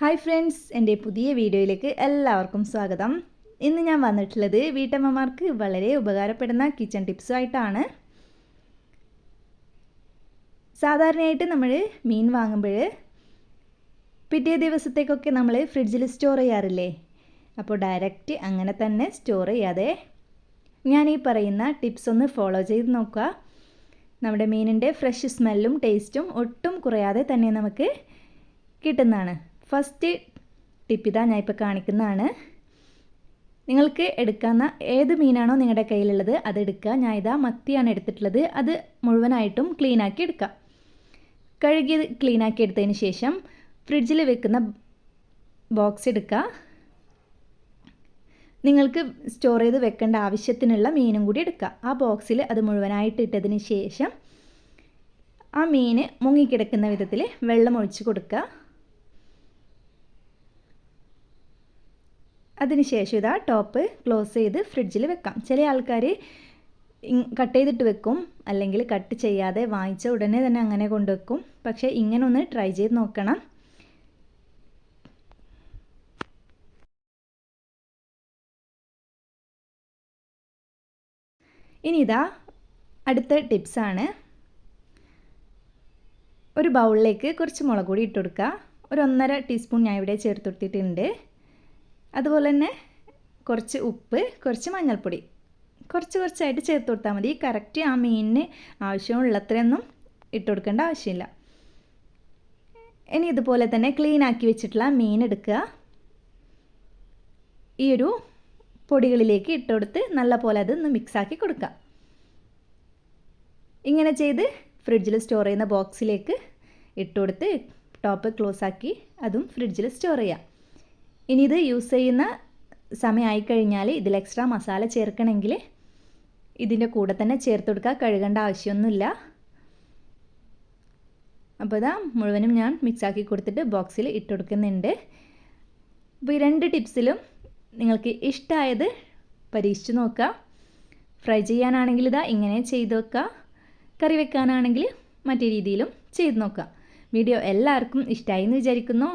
Hi friends എന്റെ പുതിയ വീഡിയോയിലേക്ക് എല്ലാവർക്കും സ്വാഗതം. ഇന്ന് ഞാൻ വന്നിട്ടുള്ളത് വീട്ടമ്മമാർക്ക് വളരെ ഉപകാരപ്പെടുന്ന കിച്ചൺ ടിപ്സുമായിട്ടാണ് സാധാരണയായിട്ട് നമ്മൾ മീൻ വാങ്ങുമ്പോൾ പിറ്റേ ദിവസത്തേക്കൊക്കെ നമ്മൾ ഫ്രിഡ്ജിൽ സ്റ്റോർ ചെയ്യാറില്ലേ? അപ്പോൾ ഡയറക്റ്റ് അങ്ങനെ തന്നെ സ്റ്റോർ ചെയ്യാതെ ഞാൻ ഈ പറയുന്ന ടിപ്സ് ഒന്ന് ഫോളോ ചെയ്ത് നോക്കുക. നമ്മുടെ മീനിന്റെ ഫ്രഷ് സ്മെല്ലും ടേസ്റ്റും ഒട്ടും കുറയാതെ തന്നെ നമുക്ക് കിട്ടുന്നതാണ്. ഫസ്റ്റ് ടിപ്പ് ഇതാ ഞാൻ ഇപ്പോൾ കാണിക്കുന്നതാണ്. നിങ്ങൾക്ക് എടുക്കാവുന്ന ഏത് മീനാണോ നിങ്ങളുടെ കയ്യിലുള്ളത് അത് എടുക്കുക. ഞാൻ ഇതാ മത്തിയാണ് എടുത്തിട്ടുള്ളത്. അത് മുഴുവനായിട്ടും ക്ലീനാക്കി എടുക്കുക. കഴുകി ക്ലീനാക്കി എടുത്തതിന് ശേഷം ഫ്രിഡ്ജിൽ വെക്കുന്ന ബോക്സ് എടുക്കുക. നിങ്ങൾക്ക് സ്റ്റോർ ചെയ്ത് വെക്കേണ്ട ആവശ്യത്തിനുള്ള മീനും കൂടി എടുക്കുക. ആ ബോക്സിൽ അത് മുഴുവനായിട്ട് ഇട്ടതിന് ശേഷം ആ മീന് മുങ്ങിക്കിടക്കുന്ന വിധത്തിൽ വെള്ളം ഒഴിച്ച് കൊടുക്കുക. അതിനുശേഷം ഇതാ ടോപ്പ് ക്ലോസ് ചെയ്ത് ഫ്രിഡ്ജിൽ വെക്കാം. ചില ആൾക്കാർ കട്ട് ചെയ്തിട്ട് വെക്കും അല്ലെങ്കിൽ കട്ട് ചെയ്യാതെ വാങ്ങിച്ച ഉടനെ തന്നെ അങ്ങനെ കൊണ്ടുവെക്കും പക്ഷേ ഇങ്ങനെ ഒന്ന് ട്രൈ ചെയ്ത് നോക്കണം. ഇനി ഇതാ അടുത്ത ടിപ്സാണ് ഒരു ബൗളിലേക്ക് കുറച്ച് മുളക് പൊടി ഇട്ട് കൊടുക്കുക. ഒരു ഒന്നര ടീസ്പൂൺ ഞാൻ ഇവിടെ ചേർത്ത് കൊടുത്തിട്ടുണ്ട്. അതുപോലെ തന്നെ കുറച്ച് ഉപ്പ് കുറച്ച് മഞ്ഞൾപ്പൊടി. കുറച്ച് കുറച്ചായിട്ട് ചേർത്ത് കൊടുത്താൽ മതി. കറക്റ്റ് ആ മീനിന് ആവശ്യമുള്ളത്രയൊന്നും ഇട്ട് കൊടുക്കേണ്ട ആവശ്യമില്ല. ഇനി ഇതുപോലെ തന്നെ ക്ലീൻ ആക്കി വെച്ചിട്ടുള്ള മീൻ എടുക്കുക. ഈ ഒരു പൊടികളിലേക്ക് ഇട്ട് കൊടുത്ത് നല്ല പോലെ അതൊന്ന് മിക്സാക്കി കൊടുക്കുക. ഇങ്ങനെ ചെയ്ത് ഫ്രിഡ്ജിൽ സ്റ്റോർ ചെയ്യുന്ന ബോക്സിലേക്ക് ഇട്ട് കൊടുത്ത് ടോപ്പ് ക്ലോസ് ആക്കി അതും ഫ്രിഡ്ജിൽ സ്റ്റോർ ചെയ്യാം ഇനി ഇത് യൂസ് ചെയ്യുന്ന സമയമായി കഴിഞ്ഞാൽ ഇതിൽ എക്സ്ട്രാ മസാല ചേർക്കണമെങ്കിൽ ഇതിന്റെ കൂടെ തന്നെ ചേർത്ത് കൊടുക്കുക കഴുകേണ്ട ആവശ്യമൊന്നുമില്ല. അപ്പോൾ ഇതാ മുഴുവനും ഞാൻ മിക്സാക്കി കൊടുത്തിട്ട് ബോക്സിൽ ഇട്ട് കൊടുക്കുന്നുണ്ട്. അപ്പോൾ ഈ രണ്ട് ടിപ്സിലും നിങ്ങൾക്ക് ഇഷ്ടമായത് പരീക്ഷിച്ച് നോക്കുക ഫ്രൈ ചെയ്യാനാണെങ്കിൽ ഇതാ ഇങ്ങനെ ചെയ്ത് നോക്കുക കറി വെക്കാനാണെങ്കിൽ മറ്റേ രീതിയിലും ചെയ്ത് നോക്കുക വീഡിയോ എല്ലാവർക്കും ഇഷ്ടമായി എന്ന് വിചാരിക്കുന്നു.